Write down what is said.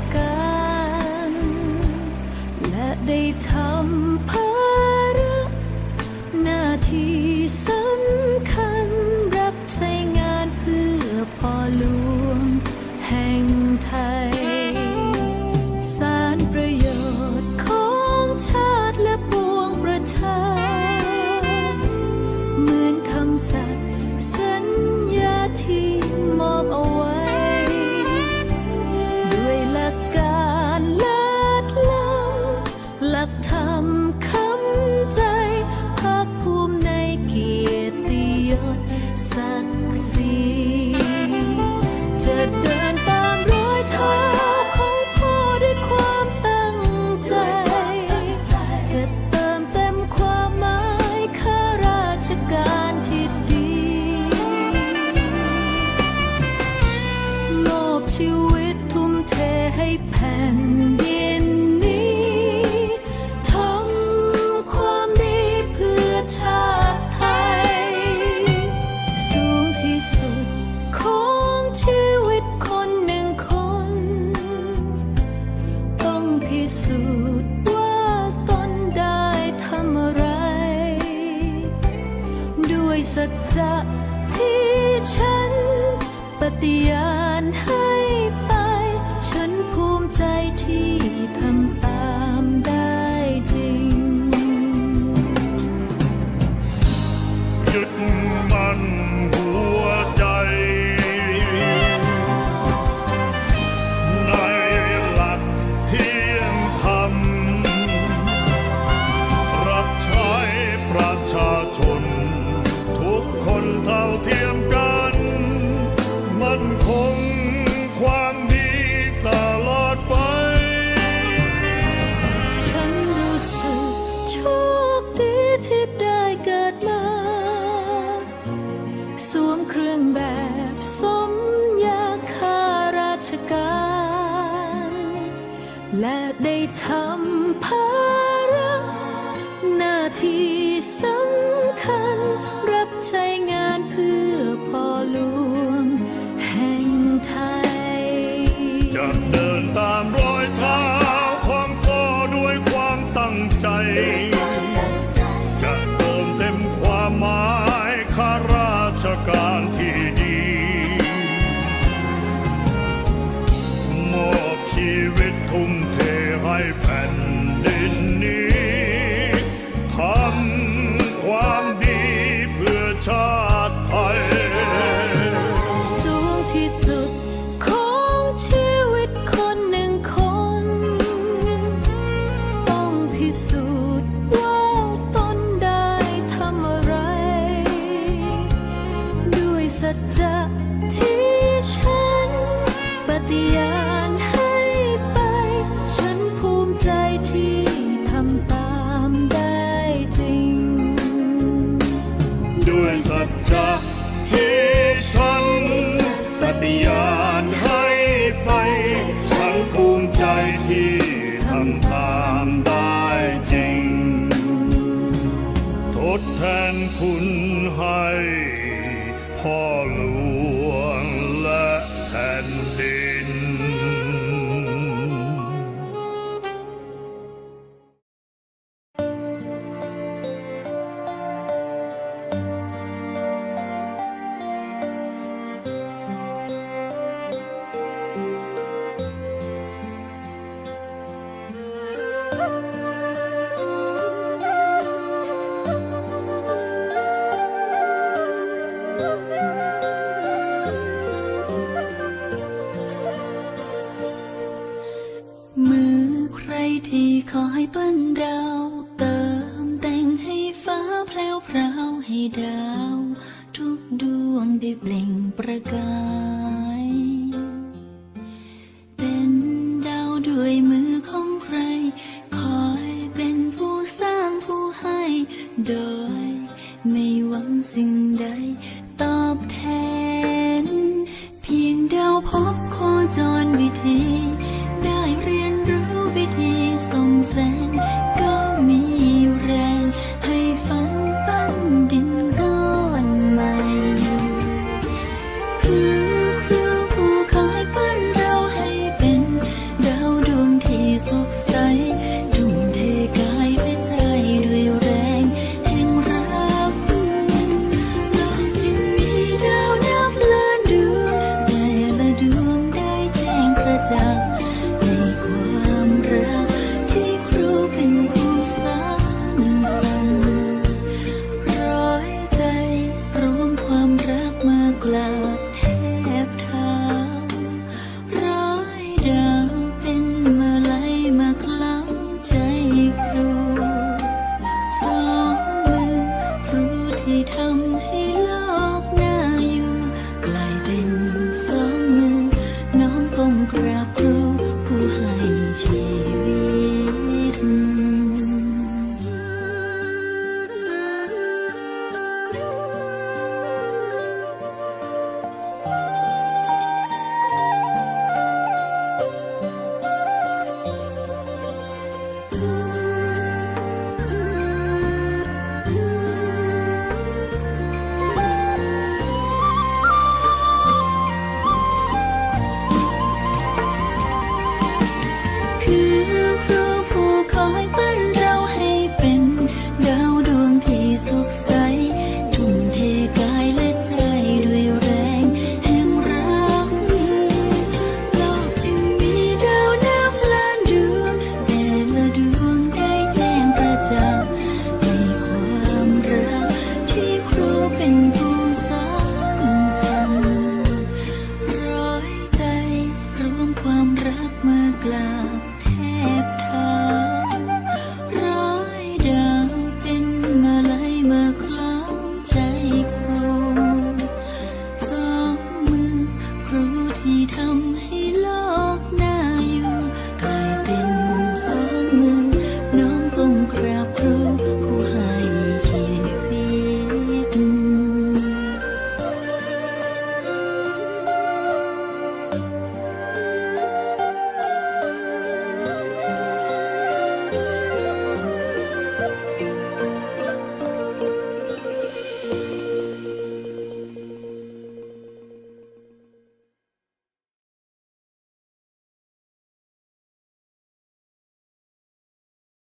sugar sắc riêng tiada แบบสมยาข้าราชการ และได้ทำภาระหน้าที่สำคัญรับใช้งาน ที่สุดของชีวิตคนหนึ่งคน ต้องพิสูจน์ว่าตนได้ทำอะไร ด้วยสัจจะที่ฉันปฏิญา ที่ทำตามได้จริง ทดแทนคุณให้